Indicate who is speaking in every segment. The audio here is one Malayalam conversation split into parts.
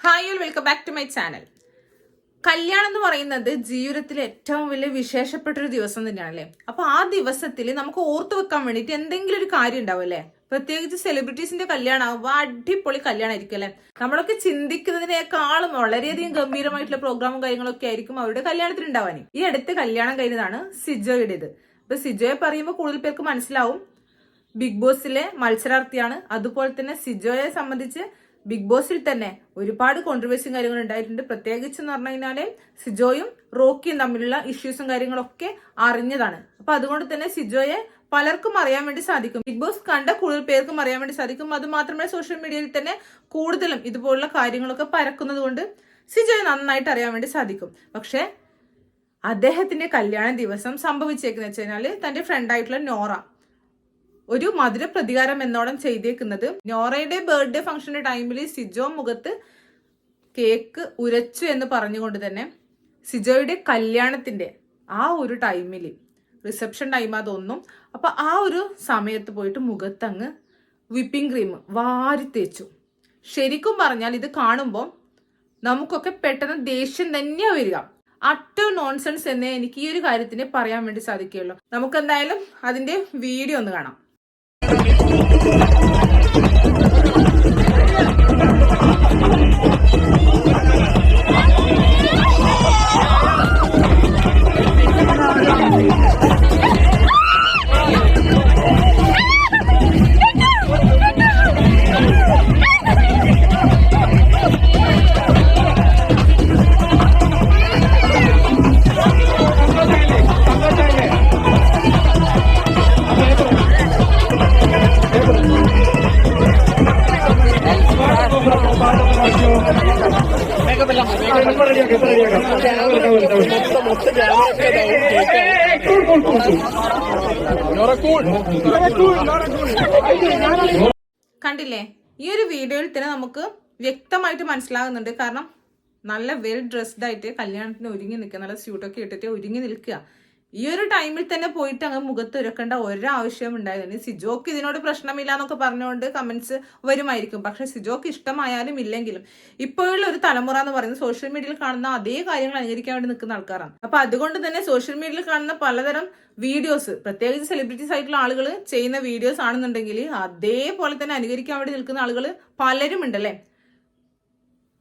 Speaker 1: Hi all welcome back to my channel കല്യാണം എന്ന് പറയുന്നത് ജീവിതത്തിലെ ഏറ്റവും വലിയ വിശേഷപ്പെട്ട ഒരു ദിവസം തന്നെയാണല്ലേ അപ്പൊ ആ ദിവസത്തിൽ നമുക്ക് ഓർത്തു വെക്കാൻ വേണ്ടിയിട്ട് എന്തെങ്കിലും ഒരു കാര്യം ഉണ്ടാവും അല്ലേ? പ്രത്യേകിച്ച് സെലിബ്രിറ്റീസിന്റെ കല്യാണം ആവുമ്പോൾ അടിപൊളി കല്യാണമായിരിക്കും അല്ലേ? നമ്മളൊക്കെ ചിന്തിക്കുന്നതിനേക്കാളും വളരെയധികം ഗംഭീരമായിട്ടുള്ള പ്രോഗ്രാമും കാര്യങ്ങളൊക്കെ ആയിരിക്കും അവരുടെ കല്യാണത്തിൽ ഉണ്ടാവാൻ ഈ അടുത്ത് കല്യാണം കഴിഞ്ഞതാണ് സിജോയുടേത്. അപ്പൊ സിജോയെ പറയുമ്പോൾ കൂടുതൽ പേർക്ക് മനസ്സിലാവും. ബിഗ് ബോസിലെ മത്സരാർത്ഥിയാണ്. അതുപോലെ തന്നെ സിജോയെ സംബന്ധിച്ച് ബിഗ് ബോസിൽ തന്നെ ഒരുപാട് കോൺട്രവേഴ്സിയും കാര്യങ്ങളും ഉണ്ടായിട്ടുണ്ട്. പ്രത്യേകിച്ച് എന്ന് പറഞ്ഞു കഴിഞ്ഞാൽ സിജോയും റോക്കിയും തമ്മിലുള്ള ഇഷ്യൂസും കാര്യങ്ങളൊക്കെ അറിഞ്ഞതാണ്. അപ്പൊ അതുകൊണ്ട് തന്നെ സിജോയെ പലർക്കും അറിയാൻ വേണ്ടി സാധിക്കും. ബിഗ് ബോസ് കണ്ട കൂടുതൽ പേർക്കും അറിയാൻ വേണ്ടി സാധിക്കും. അത് മാത്രമേ സോഷ്യൽ മീഡിയയിൽ തന്നെ കൂടുതലും ഇതുപോലുള്ള കാര്യങ്ങളൊക്കെ പരക്കുന്നത് കൊണ്ട് സിജോയെ നന്നായിട്ട് അറിയാൻ വേണ്ടി സാധിക്കും. പക്ഷേ അദ്ദേഹത്തിന്റെ കല്യാണ ദിവസം സംഭവിച്ചേക്കുന്ന വെച്ച് കഴിഞ്ഞാൽ തന്റെ ഫ്രണ്ടായിട്ടുള്ള നോറ ഒരു മധുര പ്രതികാരം എന്നോടം ചെയ്തേക്കുന്നത്. നോറയുടെ ബർത്ത്ഡേ ഫംഗ്ഷന്റെ ടൈമിൽ സിജോ മുഖത്ത് കേക്ക് ഉരച്ചു എന്ന് പറഞ്ഞുകൊണ്ട് തന്നെ സിജോയുടെ കല്യാണത്തിന്റെ ആ ഒരു ടൈമിൽ റിസപ്ഷൻ ടൈം അതൊന്നും അപ്പൊ ആ ഒരു സമയത്ത് പോയിട്ട് മുഖത്തങ്ങ് വിപ്പിംഗ് ക്രീം വാരി തേച്ചു. ശരിക്കും പറഞ്ഞാൽ ഇത് കാണുമ്പോൾ നമുക്കൊക്കെ പെട്ടെന്ന് ദേഷ്യം തന്നെയാ വരിക. അട്ടോ നോൺസെൻസ് എന്നേ എനിക്ക് ഈ ഒരു കാര്യത്തിന് പറയാൻ വേണ്ടി സാധിക്കുകയുള്ളൂ. നമുക്ക് എന്തായാലും അതിന്റെ വീഡിയോ ഒന്ന് കാണാം. Thank you. കണ്ടില്ലേ? ഈ ഒരു വീഡിയോയിൽ തന്നെ നമുക്ക് വ്യക്തമായിട്ട് മനസ്സിലാകുന്നുണ്ട്. കാരണം നല്ല വെൽ ഡ്രസ്ഡ് ആയിട്ട് കല്യാണത്തിന് ഒരുങ്ങി നിൽക്കുക നല്ല സ്യൂട്ടൊക്കെ ഇട്ടിട്ട് ഒരുങ്ങി നിൽക്കുക. ഈ ഒരു ടൈമിൽ തന്നെ പോയിട്ട് അങ്ങ് മുഖത്ത് ഒരുക്കേണ്ട ഒരാവശ്യവും ഉണ്ടായിരുന്നു. സിജോക്ക് ഇതിനോട് പ്രശ്നമില്ല എന്നൊക്കെ പറഞ്ഞുകൊണ്ട് കമന്റ്സ് വരുമായിരിക്കും. പക്ഷെ സിജോക്ക് ഇഷ്ടമായാലും ഇല്ലെങ്കിലും ഇപ്പോഴുള്ള ഒരു തലമുറ എന്ന് പറയുന്നത് സോഷ്യൽ മീഡിയയിൽ കാണുന്ന അതേ കാര്യങ്ങൾ അനുകരിക്കാൻ വേണ്ടി നിൽക്കുന്ന ആൾക്കാരാണ്. അപ്പൊ അതുകൊണ്ട് തന്നെ സോഷ്യൽ മീഡിയയിൽ കാണുന്ന പലതരം വീഡിയോസ് പ്രത്യേകിച്ച് സെലിബ്രിറ്റീസ് ആയിട്ടുള്ള ആളുകൾ ചെയ്യുന്ന വീഡിയോസ് ആണെന്നുണ്ടെങ്കിൽ അതേപോലെ തന്നെ അനുകരിക്കാൻ വേണ്ടി നിൽക്കുന്ന ആളുകൾ പലരും ഉണ്ടല്ലേ?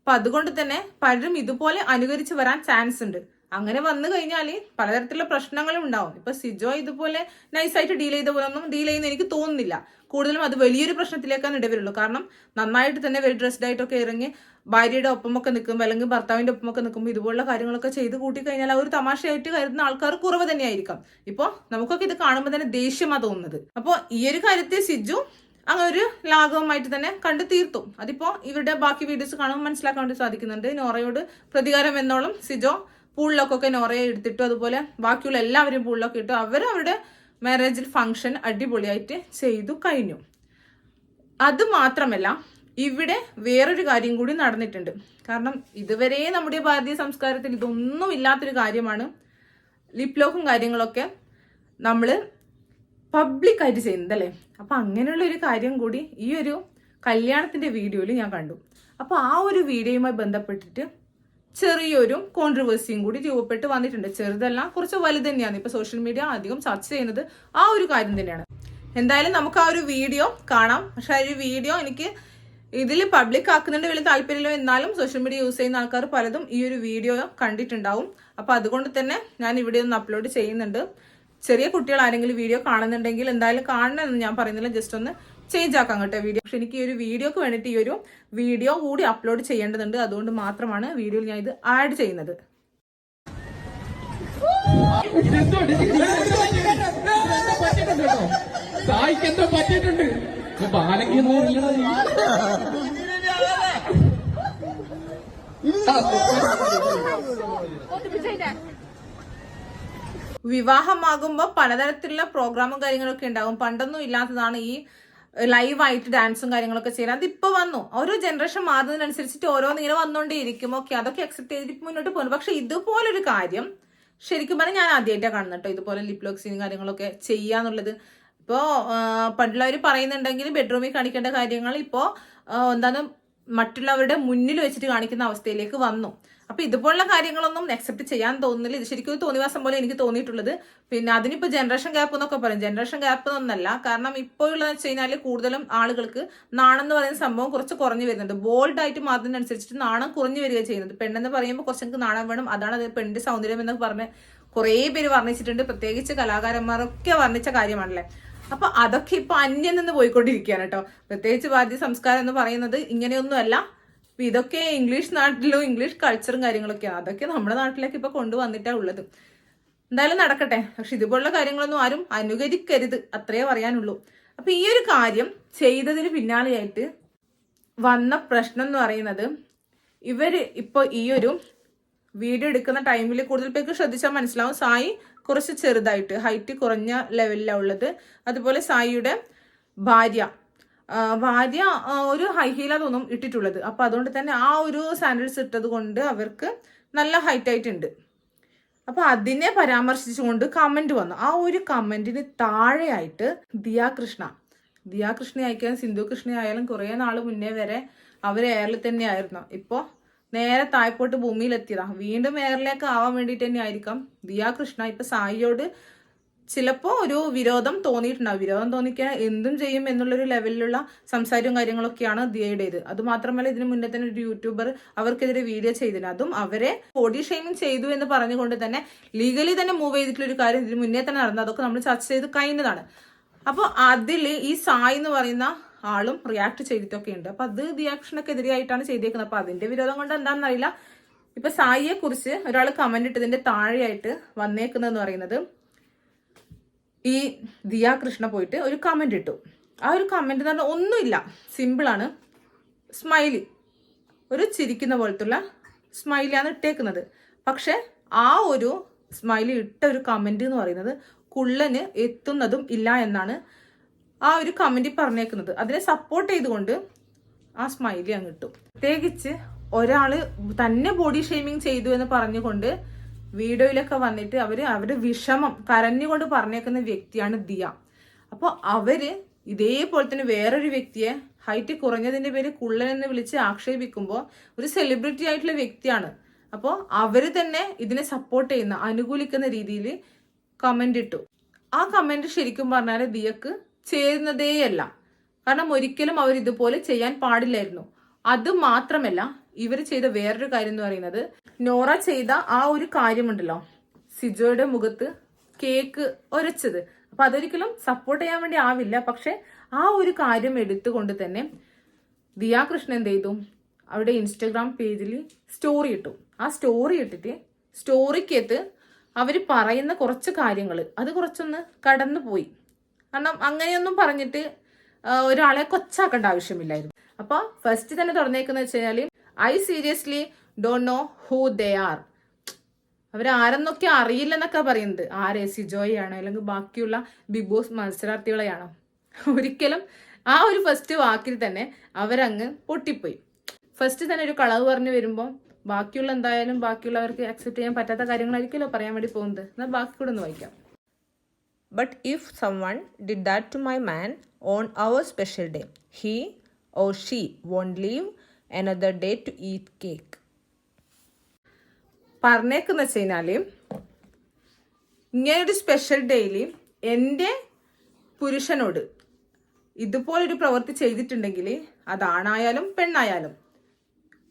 Speaker 1: അപ്പൊ അതുകൊണ്ട് തന്നെ പലരും ഇതുപോലെ അനുകരിച്ച് വരാൻ ചാൻസ് ഉണ്ട്. അങ്ങനെ വന്നു കഴിഞ്ഞാൽ പലതരത്തിലുള്ള പ്രശ്നങ്ങളും ഉണ്ടാവും. ഇപ്പൊ സിജോ ഇതുപോലെ നൈസായിട്ട് ഡീൽ ചെയ്ത പോലെ ഒന്നും ഡീൽ ചെയ്യുന്ന എനിക്ക് തോന്നുന്നില്ല. കൂടുതലും അത് വലിയൊരു പ്രശ്നത്തിലേക്കാണ് ഇടവരുള്ളൂ. കാരണം നന്നായിട്ട് തന്നെ വെൽ ഡ്രസ്ഡ് ആയിട്ടൊക്കെ ഇറങ്ങി ഭാര്യയുടെ ഒപ്പമൊക്കെ നിൽക്കുമ്പോൾ അല്ലെങ്കിൽ ഭർത്താവിന്റെ ഒപ്പമൊക്കെ നിൽക്കുമ്പോൾ ഇതുപോലുള്ള കാര്യങ്ങളൊക്കെ ചെയ്ത് കൂട്ടി കഴിഞ്ഞാൽ ആ ഒരു തമാശയായിട്ട് കരുതുന്ന ആൾക്കാർ കുറവ് തന്നെയായിരിക്കാം. ഇപ്പോൾ നമുക്കൊക്കെ ഇത് കാണുമ്പോൾ തന്നെ ദേഷ്യമാണ് തോന്നുന്നത്. അപ്പോൾ ഈ ഒരു കാര്യത്തെ സിജു അങ്ങനെ ഒരു ലാഘവമായിട്ട് തന്നെ കണ്ടു തീർത്തു. അതിപ്പോൾ ഇവരുടെ ബാക്കി വീഡിയോസ് കാണുമ്പോൾ മനസ്സിലാക്കാൻ വേണ്ടി സാധിക്കുന്നുണ്ട്. നോറയോട് പ്രതികാരം എന്നോളം സിജോ പൂളിലൊക്കെ നോറയെ എടുത്തിട്ടു അതുപോലെ ബാക്കിയുള്ള എല്ലാവരും പൂളിലൊക്കെ ഇട്ടു. അവർ അവരുടെ മാരേജിൽ ഫങ്ഷൻ അടിപൊളിയായിട്ട് ചെയ്തു കഴിഞ്ഞു. അത് മാത്രമല്ല ഇവിടെ വേറൊരു കാര്യം കൂടി നടന്നിട്ടുണ്ട്. കാരണം ഇതുവരെ നമ്മുടെ ഭാരതീയ സംസ്കാരത്തിൽ ഇതൊന്നും ഇല്ലാത്തൊരു കാര്യമാണ്. ലിപ്ലോക്കും കാര്യങ്ങളൊക്കെ നമ്മൾ പബ്ലിക്കായിട്ട് ചെയ്യുന്നത് അല്ലേ? അപ്പൊ അങ്ങനെയുള്ള ഒരു കാര്യം കൂടി ഈ ഒരു കല്യാണത്തിന്റെ വീഡിയോയിൽ ഞാൻ കണ്ടു. അപ്പോൾ ആ ഒരു വീഡിയോയുമായി ബന്ധപ്പെട്ടിട്ട് ചെറിയൊരു കോൺട്രവേഴ്സിയും കൂടി രൂപപ്പെട്ട് വന്നിട്ടുണ്ട്. ചെറുതല്ല കുറച്ച് വലുത് തന്നെയാണ്. ഇപ്പൊ സോഷ്യൽ മീഡിയ അധികം ചർച്ച ചെയ്യുന്നത് ആ ഒരു കാര്യം തന്നെയാണ്. എന്തായാലും നമുക്ക് ആ ഒരു വീഡിയോ കാണാം. പക്ഷെ ഒരു വീഡിയോ എനിക്ക് ഇതിൽ പബ്ലിക് ആക്കുന്നുണ്ട് വലിയ താല്പര്യമില്ല എന്നാലും സോഷ്യൽ മീഡിയ യൂസ് ചെയ്യുന്ന ആൾക്കാർ പലതും ഈ ഒരു വീഡിയോ കണ്ടിട്ടുണ്ടാവും. അപ്പൊ അതുകൊണ്ട് തന്നെ ഞാൻ ഇവിടെ ഒന്ന് അപ്ലോഡ് ചെയ്യുന്നുണ്ട്. ചെറിയ കുട്ടികൾ ആരെങ്കിലും വീഡിയോ കാണുന്നുണ്ടെങ്കിൽ എന്തായാലും കാണണമെന്ന് ഞാൻ പറയുന്നില്ല. ജസ്റ്റ് ഒന്ന് ചേഞ്ച് ആക്കാം കേട്ടോ വീഡിയോ പക്ഷെ എനിക്ക് ഈ ഒരു വീഡിയോക്ക് വേണ്ടിയിട്ട് ഈ ഒരു വീഡിയോ കൂടി അപ്ലോഡ് ചെയ്യേണ്ടതുണ്ട്. അതുകൊണ്ട് മാത്രമാണ് വീഡിയോയിൽ ഞാൻ ഇത് ആഡ് ചെയ്യുന്നത്.
Speaker 2: വിവാഹമാകുമ്പോ എന്തോ പറ്റിയിട്ടുണ്ട്
Speaker 1: വിവാഹമാകുമ്പോൾ പലതരത്തിലുള്ള പ്രോഗ്രാമും കാര്യങ്ങളൊക്കെ ഉണ്ടാകും. പണ്ടൊന്നും ഇല്ലാത്തതാണ് ഈ ലൈവായിട്ട് ഡാൻസും കാര്യങ്ങളൊക്കെ ചെയ്യണം. അതിപ്പോ വന്നു. ഓരോ ജനറേഷൻ മാറുന്നതിനനുസരിച്ചിട്ട് ഓരോന്ന് ഇങ്ങനെ വന്നുകൊണ്ടേയിരിക്കും ഓക്കെ അതൊക്കെ അക്സെപ്റ്റ് ചെയ്തിട്ട് മുന്നോട്ട് പോകുന്നു. പക്ഷെ ഇതുപോലൊരു കാര്യം ശരിക്കും പറഞ്ഞാൽ ഞാൻ ആദ്യമായിട്ടാണ് കാണുന്നത് കേട്ടോ ഇതുപോലെ ലിപ് ലോക്സിനും കാര്യങ്ങളൊക്കെ ചെയ്യാന്നുള്ളത് ഇപ്പോ പണ്ടുള്ളവർ പറയുന്നുണ്ടെങ്കിൽ ബെഡ്റൂമിൽ കാണിക്കേണ്ട കാര്യങ്ങൾ ഇപ്പോ എന്താണ് മറ്റുള്ളവരുടെ മുന്നിൽ വെച്ചിട്ട് കാണിക്കുന്ന അവസ്ഥയിലേക്ക് വന്നു. അപ്പൊ ഇതുപോലുള്ള കാര്യങ്ങളൊന്നും അക്സെപ്റ്റ് ചെയ്യാൻ തോന്നുന്നില്ല. ഇത് ശരിക്കും തോന്നിവാസം പോലെ എനിക്ക് തോന്നിയിട്ടുള്ളത്. പിന്നെ അതിനിപ്പോ ജനറേഷൻ ഗ്യാപ്പ് എന്നൊക്കെ പറയും. ജനറേഷൻ ഗ്യാപ്പ് ഒന്നല്ല കാരണം ഇപ്പോൾ ഉള്ളതെന്ന് വെച്ച് കഴിഞ്ഞാൽ കൂടുതലും ആളുകൾക്ക് നാണം എന്ന് പറയുന്ന സംഭവം കുറച്ച് കുറഞ്ഞു വരുന്നുണ്ട്. ബോൾഡ് ആയിട്ട് മാറുന്നതിനനുസരിച്ചിട്ട് നാണം കുറഞ്ഞു വരിക ചെയ്യുന്നത്. പെണ്ണെന്ന് പറയുമ്പോൾ കുറച്ചെനിക്ക് നാണം വേണം. അതാണ് അത് പെണ്ണിന്റെ സൗന്ദര്യം എന്നൊക്കെ പറഞ്ഞ് കുറേ പേര് വർണിച്ചിട്ടുണ്ട്. പ്രത്യേകിച്ച് കലാകാരന്മാരൊക്കെ വർണിച്ച കാര്യമാണല്ലേ. അപ്പൊ അതൊക്കെ ഇപ്പൊ അന്യം നിന്ന് പോയിക്കൊണ്ടിരിക്കുകയാണ് കേട്ടോ. പ്രത്യേകിച്ച് വാദ്യ സംസ്കാരം എന്ന് പറയുന്നത് ഇങ്ങനെയൊന്നുമല്ല. ഇപ്പൊ ഇതൊക്കെ ഇംഗ്ലീഷ് നാട്ടിലും ഇംഗ്ലീഷ് കൾച്ചറും കാര്യങ്ങളൊക്കെ. അതൊക്കെ നമ്മുടെ നാട്ടിലേക്ക് ഇപ്പൊ കൊണ്ടുവന്നിട്ടാ ഉള്ളത്. എന്തായാലും നടക്കട്ടെ. പക്ഷെ ഇതുപോലുള്ള കാര്യങ്ങളൊന്നും ആരും അനുകരിക്കരുത്. അത്രേ പറയാനുള്ളൂ. അപ്പൊ ഈ ഒരു കാര്യം ചെയ്തതിന് പിന്നാലെയായിട്ട് വന്ന പ്രശ്നം എന്ന് പറയുന്നത് ഇവർ ഇപ്പൊ ഈ ഒരു വീഡിയോ എടുക്കുന്ന ടൈമിൽ കൂടുതൽ പേർക്ക് ശ്രദ്ധിച്ചാൽ മനസ്സിലാവും. സായി കുറച്ച് ചെറുതായിട്ട് ഹൈറ്റ് കുറഞ്ഞ ലെവലിലാണ് ഉള്ളത്. അതുപോലെ സായിയുടെ ഭാര്യ. ഭാര്യ ഒരു ഹൈ ഹീൽ അതൊന്നും ഇട്ടിട്ടുള്ളത്. അപ്പൊ അതുകൊണ്ട് തന്നെ ആ ഒരു സാൻഡൽസ് ഇട്ടത് കൊണ്ട് അവർക്ക് നല്ല ഹൈറ്റ് ആയിട്ടുണ്ട്. അപ്പൊ അതിനെ പരാമർശിച്ചുകൊണ്ട് കമന്റ് വന്നു. ആ ഒരു കമന്റിന് താഴെയായിട്ട് ദിയാ കൃഷ്ണ ദിയാ കൃഷ്ണ ആയിക്കാനും സിന്ധു കൃഷ്ണ ആയാലും കുറെ നാൾ മുന്നേ വരെ അവർ എയറിൽ തന്നെയായിരുന്നു ഇപ്പോ നേരെ തായ്പോട്ട് ഭൂമിയിൽ എത്തിയതാ വീണ്ടും എയറിലേക്ക് ആവാൻ വേണ്ടിയിട്ട് തന്നെ ആയിരിക്കാം ദിയാ കൃഷ്ണ ഇപ്പൊ സായിയോട് ചിലപ്പോ ഒരു വിരോധം തോന്നിയിട്ടുണ്ടാവും. വിരോധം തോന്നിക്കാൻ എന്തും ചെയ്യും എന്നുള്ളൊരു ലെവലിലുള്ള സംസാരവും കാര്യങ്ങളൊക്കെയാണ് ദിയയുടേത് അത് മാത്രമല്ല ഇതിന് മുന്നേ തന്നെ ഒരു യൂട്യൂബർ അവർക്കെതിരെ വീഡിയോ ചെയ്തിരുന്നു അതും അവരെ ബോഡി ഷെയ്മിങ് ചെയ്തു എന്ന് പറഞ്ഞുകൊണ്ട് തന്നെ ലീഗലി തന്നെ മൂവ് ചെയ്തിട്ടുള്ള ഒരു കാര്യം ഇതിനു മുന്നേ തന്നെ നടന്നു അതൊക്കെ നമ്മൾ ചർച്ച ചെയ്ത് കഴിഞ്ഞതാണ്. അപ്പോൾ അതിൽ ഈ സായ് എന്ന് പറയുന്ന ആളും റിയാക്ട് ചെയ്തിട്ടൊക്കെ ഉണ്ട്. അപ്പൊ അത് ദിയാക്ഷണക്കെതിരെയായിട്ടാണ് ചെയ്തേക്കുന്നത്. അപ്പൊ അതിന്റെ വിരോധം കൊണ്ട് എന്താണെന്നറിയില്ല ഇപ്പൊ സായിയെ കുറിച്ച് ഒരാൾ കമന്റ് ഇട്ടതിന്റെ താഴെയായിട്ട് വന്നേക്കുന്നതെന്ന് പറയുന്നത് ഈ ദിയ കൃഷ്ണ പോയിട്ട് ഒരു കമന്റ് ഇട്ടു. ആ ഒരു കമന്റ് എന്ന് പറഞ്ഞാൽ ഒന്നുമില്ല. സിമ്പിളാണ് സ്മൈലി ഒരു ചിരിക്കുന്ന പോലത്തുള്ള സ്മൈലിയാണ് ഇട്ടേക്കുന്നത്. പക്ഷെ ആ ഒരു സ്മൈലി ഇട്ട ഒരു കമന്റ് എന്ന് പറയുന്നത് കുള്ളന് എത്തുന്നതും ഇല്ല എന്നാണ് ആ ഒരു കമന്റിൽ പറഞ്ഞേക്കുന്നത്. അതിനെ സപ്പോർട്ട് ചെയ്തുകൊണ്ട് ആ സ്മൈലി അങ്ങ് ഇട്ടു. പ്രത്യേകിച്ച് ഒരാൾ തന്നെ ബോഡി ഷെയ്മിങ് ചെയ്തു എന്ന് പറഞ്ഞുകൊണ്ട് വീഡിയോയിലൊക്കെ വന്നിട്ട് അവർ അവരുടെ വിഷമം കരഞ്ഞുകൊണ്ട് പറഞ്ഞേക്കുന്ന വ്യക്തിയാണ് ദിയ. അപ്പോൾ അവർ ഇതേപോലെ തന്നെ വേറൊരു വ്യക്തിയെ ഹൈറ്റ് കുറഞ്ഞതിന്റെ പേര് കുള്ളൻ എന്ന് വിളിച്ച് ആക്ഷേപിക്കുമ്പോൾ ഒരു സെലിബ്രിറ്റി ആയിട്ടുള്ള വ്യക്തിയാണ്. അപ്പോൾ അവർ തന്നെ ഇതിനെ സപ്പോർട്ട് ചെയ്യുന്ന അനുകൂലിക്കുന്ന രീതിയിൽ കമന്റ് ഇട്ടു. ആ കമന്റ് ശരിക്കും പറഞ്ഞാൽ ദിയക്ക് ചേരുന്നതേയല്ല. കാരണം ഒരിക്കലും അവർ ഇതുപോലെ ചെയ്യാൻ പാടില്ലായിരുന്നു. അത് മാത്രമല്ല ഇവർ ചെയ്ത വേറൊരു കാര്യം എന്ന് പറയുന്നത് നോറ ചെയ്ത ആ ഒരു കാര്യമുണ്ടല്ലോ. സിജോയുടെ മുഖത്ത് കേക്ക് ഒരച്ചത്. അപ്പൊ അതൊരിക്കലും സപ്പോർട്ട് ചെയ്യാൻ വേണ്ടി ആവില്ല. പക്ഷെ ആ ഒരു കാര്യം എടുത്തുകൊണ്ട് തന്നെ ദിയാകൃഷ്ണൻ എന്ത് ചെയ്തു? അവിടെ ഇൻസ്റ്റഗ്രാം പേജിൽ സ്റ്റോറി ഇട്ടു. ആ സ്റ്റോറി ഇട്ടിട്ട് സ്റ്റോറിക്കകത്ത് അവർ പറയുന്ന കുറച്ച് കാര്യങ്ങൾ അത് കുറച്ചൊന്ന് കടന്നു പോയി കാരണം അങ്ങനെയൊന്നും പറഞ്ഞിട്ട് ഒരാളെ കൊച്ചാക്കേണ്ട ആവശ്യമില്ലായിരുന്നു. അപ്പൊ ഫസ്റ്റ് തന്നെ തുറന്നേക്കുന്ന വെച്ച് കഴിഞ്ഞാൽ I seriously don't know who they are അവരാരെന്നൊക്കെ അറിയില്ലെന്നൊക്കെ പറയുന്നത്. ആരെ സിജോയ് ആണോ അല്ലെങ്കിൽ ബാക്കിയുള്ള ബിഗ് ബോസ് മത്സരാർത്ഥികളെയാണോ? ഒരിക്കലും ആ ഒരു ഫസ്റ്റ് വാക്കിൽ തന്നെ അവരങ്ങ് പൊട്ടിപ്പോയി. ഫസ്റ്റ് തന്നെ ഒരു കളവ് പറഞ്ഞു വരുമ്പോൾ ബാക്കിയുള്ള എന്തായാലും ബാക്കിയുള്ളവർക്ക് അക്സെപ്റ്റ് ചെയ്യാൻ പറ്റാത്ത കാര്യങ്ങളായിരിക്കുമല്ലോ പറയാൻ വേണ്ടി പോകുന്നത്. എന്നാൽ ബാക്കി കൂടെ ഒന്ന് വായിക്കാം. But if someone did that to my man on our special day he or she won't leave another day to eat cake പറഞ്ഞേക്കുന്ന വെച്ച് കഴിഞ്ഞാൽ ഇങ്ങനൊരു സ്പെഷ്യൽ ഡേയിൽ എന്റെ പുരുഷനോട് ഇതുപോലൊരു പ്രവൃത്തി ചെയ്തിട്ടുണ്ടെങ്കിൽ അതാണായാലും പെണ്ണായാലും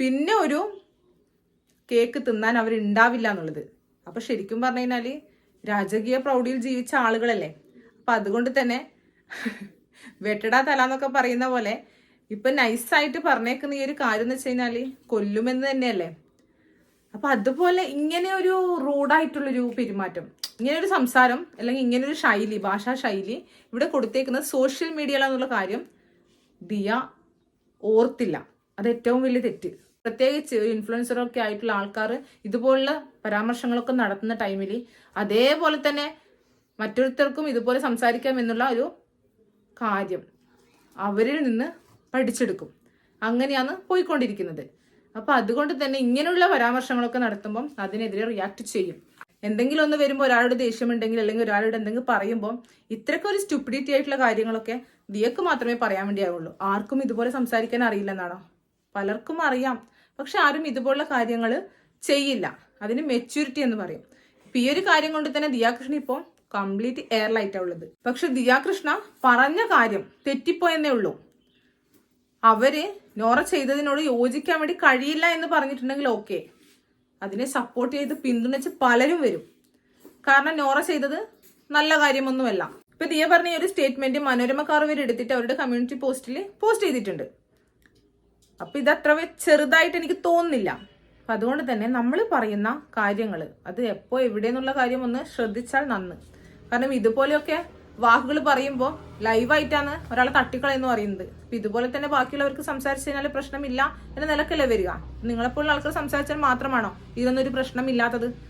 Speaker 1: പിന്നെ ഒരു കേക്ക് തിന്നാൻ അവരുണ്ടാവില്ല എന്നുള്ളത്. അപ്പൊ ശരിക്കും പറഞ്ഞു കഴിഞ്ഞാൽ രാജകീയ പ്രൗഢിയിൽ ജീവിച്ച ആളുകളല്ലേ. അപ്പൊ അതുകൊണ്ട് തന്നെ വെട്ടടാ തല എന്നൊക്കെ പറയുന്ന പോലെ ഇപ്പൊ നൈസായിട്ട് പറഞ്ഞേക്കുന്ന ഈ ഒരു കാര്യം എന്ന് വെച്ച് കഴിഞ്ഞാൽ കൊല്ലുമെന്ന് തന്നെയല്ലേ? അപ്പൊ അതുപോലെ ഇങ്ങനെ ഒരു റൂഡായിട്ടുള്ളൊരു പെരുമാറ്റം ഇങ്ങനെ ഒരു സംസാരം അല്ലെങ്കിൽ ഇങ്ങനെ ഒരു ശൈലി ഭാഷാ ശൈലി ഇവിടെ കൊടുത്തേക്കുന്നത് സോഷ്യൽ മീഡിയയിലാന്നുള്ള കാര്യം ദിയ ഓർത്തില്ല. അത് ഏറ്റവും വലിയ തെറ്റ്. പ്രത്യേകിച്ച് ഒരു ഇൻഫ്ലുവൻസറൊക്കെ ആയിട്ടുള്ള ആൾക്കാർ ഇതുപോലുള്ള പരാമർശങ്ങളൊക്കെ നടത്തുന്ന ടൈമിൽ അതേപോലെ തന്നെ മറ്റൊരുത്തർക്കും ഇതുപോലെ സംസാരിക്കാം എന്നുള്ള ഒരു കാര്യം അവരിൽ നിന്ന് പഠിച്ചെടുക്കും. അങ്ങനെയാണ് പോയിക്കൊണ്ടിരിക്കുന്നത്. അപ്പോൾ അതുകൊണ്ട് തന്നെ ഇങ്ങനെയുള്ള പരാമർശങ്ങളൊക്കെ നടത്തുമ്പം അതിനെതിരെ റിയാക്ട് ചെയ്യും. എന്തെങ്കിലും ഒന്ന് വരുമ്പോൾ ഒരാളുടെ ദേഷ്യമുണ്ടെങ്കിൽ അല്ലെങ്കിൽ ഒരാളുടെ എന്തെങ്കിലും പറയുമ്പോൾ ഇത്രയൊക്കെ ഒരു സ്റ്റുപ്പിഡിറ്റി ആയിട്ടുള്ള കാര്യങ്ങളൊക്കെ ദിയക്ക് മാത്രമേ പറയാൻ വേണ്ടിയാവുള്ളൂ. ആർക്കും ഇതുപോലെ സംസാരിക്കാൻ അറിയില്ലെന്നാണോ? പലർക്കും അറിയാം. പക്ഷെ ആരും ഇതുപോലുള്ള കാര്യങ്ങൾ ചെയ്യില്ല. അതിന് മെച്യൂരിറ്റി എന്ന് പറയും. ഇപ്പൊ ഈ ഒരു കാര്യം കൊണ്ട് തന്നെ ദിയാകൃഷ്ണ ഇപ്പോൾ കംപ്ലീറ്റ് എയർലൈറ്റ് ഉള്ളത്. പക്ഷെ ദിയാകൃഷ്ണ പറഞ്ഞ കാര്യം തെറ്റിപ്പോയെന്നേ ഉള്ളൂ. അവർ നോറ ചെയ്തതിനോട് യോജിക്കാൻ വേണ്ടി കഴിയില്ല എന്ന് പറഞ്ഞിട്ടുണ്ടെങ്കിൽ ഓക്കെ. അതിനെ സപ്പോർട്ട് ചെയ്ത് പിന്തുണച്ച് പലരും വരും. കാരണം നോറ ചെയ്തത് നല്ല കാര്യമൊന്നുമല്ല. ഇപ്പൊ ദിയ പറഞ്ഞ ഒരു സ്റ്റേറ്റ്മെന്റ് മനോരമ കാർവർ എടുത്തിട്ട് അവരുടെ കമ്മ്യൂണിറ്റി പോസ്റ്റിൽ പോസ്റ്റ് ചെയ്തിട്ടുണ്ട്. അപ്പൊ ഇതത്ര ചെറുതായിട്ട് എനിക്ക് തോന്നുന്നില്ല. അപ്പൊ അതുകൊണ്ട് തന്നെ നമ്മൾ പറയുന്ന കാര്യങ്ങൾ അത് എപ്പോ എവിടെ എന്നുള്ള കാര്യം ഒന്ന് ശ്രദ്ധിച്ചാൽ നന്ന്. കാരണം ഇതുപോലെയൊക്കെ വാക്കുകൾ പറയുമ്പോൾ ലൈവായിട്ടാണ് ഒരാളെ തട്ടിക്കളയെന്ന് പറയുന്നത്. അപ്പൊ ഇതുപോലെ തന്നെ ബാക്കിയുള്ളവർക്ക് സംസാരിച്ചു കഴിഞ്ഞാൽ പ്രശ്നമില്ല എന്ന നിലക്കല്ലേ വരിക. നിങ്ങളെപ്പോലുള്ള ആൾക്കാർ സംസാരിച്ചാൽ മാത്രമാണോ? ഇതൊന്നും ഒരു പ്രശ്നമില്ലാത്തത്?